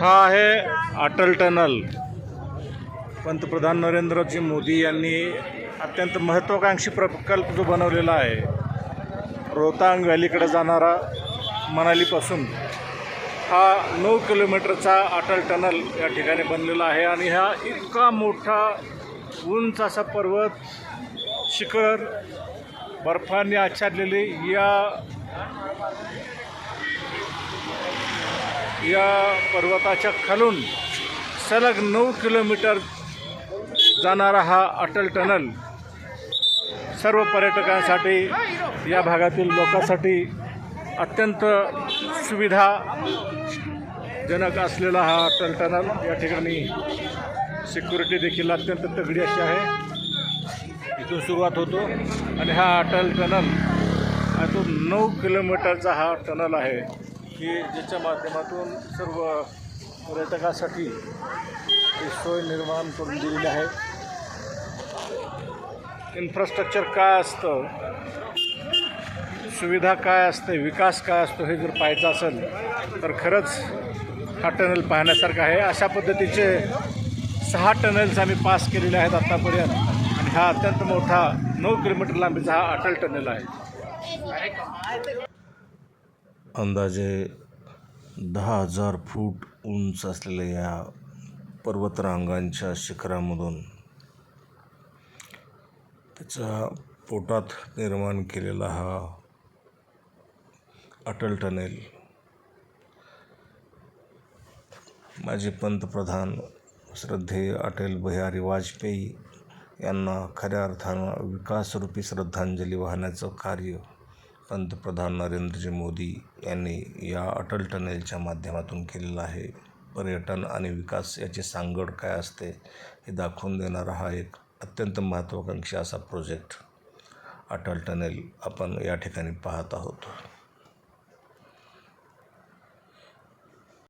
हा आहे अटल टनल. पंतप्रधान नरेंद्रजी मोदी यांनी अत्यंत महत्त्वाकांक्षी प्रकल्प जो बनवलेला आहे रोहतांग व्हॅलीकडे जाणारा मनालीपासून हा नऊ किलोमीटरचा अटल टनल या ठिकाणी बनलेला आहे आणि हा इतका मोठा उंच असा पर्वत शिखर बर्फाने आच्छादलेले या या पर्वताच्या खालून सलग नऊ किलोमीटर जाणारा हा अटल टनल सर्व पर्यटकांसाठी या भागातील लोकांसाठी अत्यंत सुविधाजनक असलेला हा अटल टनल. या ठिकाणी सिक्युरिटी देखील अत्यंत तगडी अशी आहे. इथून सुरुवात होतो आणि हा अटल टनल हा तो नऊ किलोमीटरचा हा टनल आहे. की ज्याच्या माध्यमातून सर्व पर्यटकासाठी ही सोय निर्माण करून दिलेली आहे. इन्फ्रास्ट्रक्चर काय असतं? सुविधा काय असते? विकास काय असतो? हे जर पाहायचं असेल तर खरंच हा टनल पाहण्यासारखा आहे. अशा पद्धतीचे सहा टनल्स आम्ही पास केलेले आहेत आत्तापर्यंत आणि हा अत्यंत मोठा नऊ किलोमीटर लांबीचा हा अटल टनल आहे. अंदाजे दहा हजार फूट उंच असलेल्या या पर्वतरांगांच्या शिखरामधून त्याच्या पोटात निर्माण केलेला हा अटल टनेल माजी पंतप्रधान श्रद्धेय अटल बिहारी वाजपेयी यांना खऱ्या अर्थानं विकासरूपी श्रद्धांजली वाहण्याचं कार्य पंतप्रधान नरेंद्रजी मोदी यांनी या अटल टनेलच्या माध्यमातून केलेलं आहे. पर्यटन आणि विकास याची सांगड काय असते हे दाखवून देणारा हा एक अत्यंत महत्त्वाकांक्षी असा प्रोजेक्ट. अटल टनेल आपण या ठिकाणी पाहत आहोत.